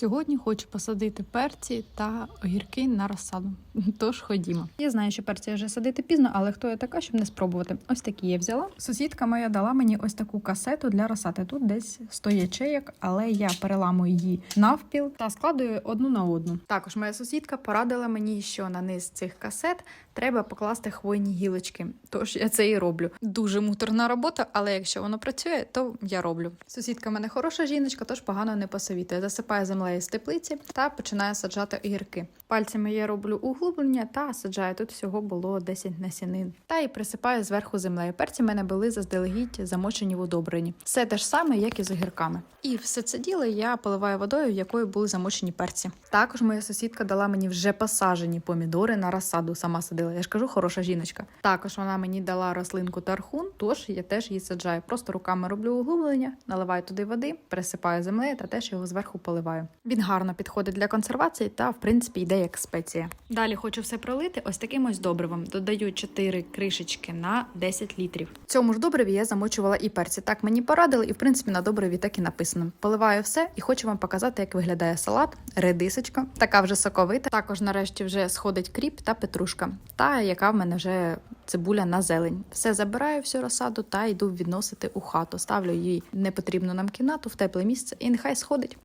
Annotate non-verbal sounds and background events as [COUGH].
Сьогодні хочу посадити перці та огірки на розсаду. [LAUGHS] Тож ходімо. Я знаю, що перці вже садити пізно, але хто я така, щоб не спробувати? Ось такі я взяла. Сусідка моя дала мені ось таку касету для розсади. Тут десь 100 ячеєк, але я переламую її навпіл та складую одну на одну. Також моя сусідка порадила мені, що на низ цих касет треба покласти хвойні гілочки. Тож я це і роблю. Дуже муторна робота, але якщо воно працює, то я роблю. Сусідка в мене хороша жіночка, тож погано не посовітує. Засипає землею з теплиці та починає саджати огірки. Пальцями я роблю углублення та саджаю. Тут всього було 10 насінин. Та і присипаю зверху землею. Перці мене були заздалегідь замочені в удобренні. Все те ж саме, як і з огірками. І все це діло я поливаю водою, якою були замочені перці. Також моя сусідка дала мені вже посажені помідори на розсаду. Сама садила. Я ж кажу, хороша жіночка. Також вона мені дала рослинку тархун, тож я теж її саджаю. Просто руками роблю углублення, наливаю туди води, присипаю землею та теж його зверху поливаю. Він гарно підходить для консервації та, в принципі, йде як спеція. Далі хочу все пролити ось таким ось добривом. Додаю 4 кришечки на 10 літрів. В цьому ж добриві я замочувала і перці. Так мені порадили, і в принципі на добриві так і написано. Поливаю все і хочу вам показати, як виглядає салат, редисочка, така вже соковита. Також нарешті вже сходить кріп та петрушка, та яка в мене вже цибуля на зелень. Все забираю всю розсаду та йду відносити у хату. Ставлю її непотрібну нам кімнату в тепле місце, і нехай сходить.